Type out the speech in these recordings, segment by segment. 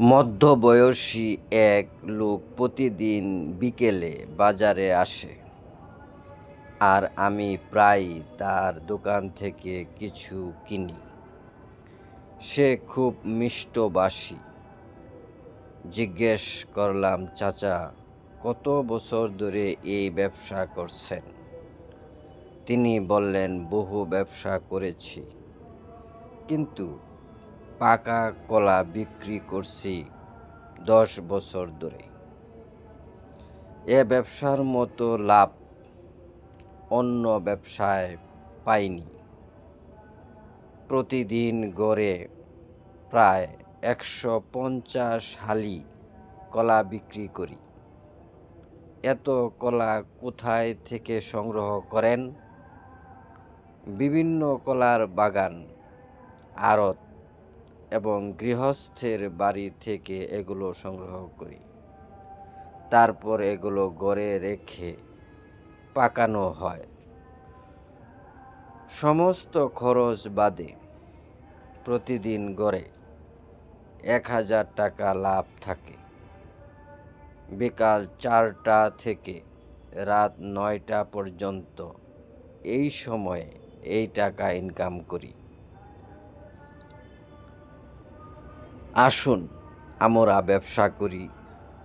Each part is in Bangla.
মধ্যবয়সী এক লোক প্রতিদিন বিকেলে বাজারে আসে। আর আমি প্রায়ই তার দোকান থেকে কিছু কিনি। সে খুব মিষ্টবাসী। জিজ্ঞেস করলাম, চাচা, কত বছর ধরে এই ব্যবসা করছেন? তিনি বললেন, বহু ব্যবসা করেছি। কিন্তু পাকা কলা বিক্রি করছি দশ বছর ধরে। এ ব্যবসার মতো লাভ অন্য ব্যবসায় পাইনি। প্রতিদিন গড়ে প্রায় একশো পঞ্চাশ হালি কলা বিক্রি করি। এত কলা কোথায় থেকে সংগ্রহ করেন? বিভিন্ন কলার বাগান, আড়ত এবং গৃহস্থের বাড়ি থেকে এগুলো সংগ্রহ করি। তারপর এগুলো গড়ে রেখে পাকানো হয়। সমস্ত খরচ বাদে প্রতিদিন গড়ে এক হাজার টাকা লাভ থাকে। বিকাল চারটা থেকে রাত নয়টা পর্যন্ত এই সময়ে এই টাকা ইনকাম করি। আসুন আমরা ব্যবসা করি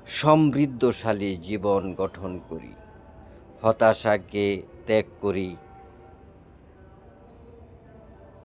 সমৃদ্ধশালী জীবন গঠন করি হতাশাকে ত্যাগ করি।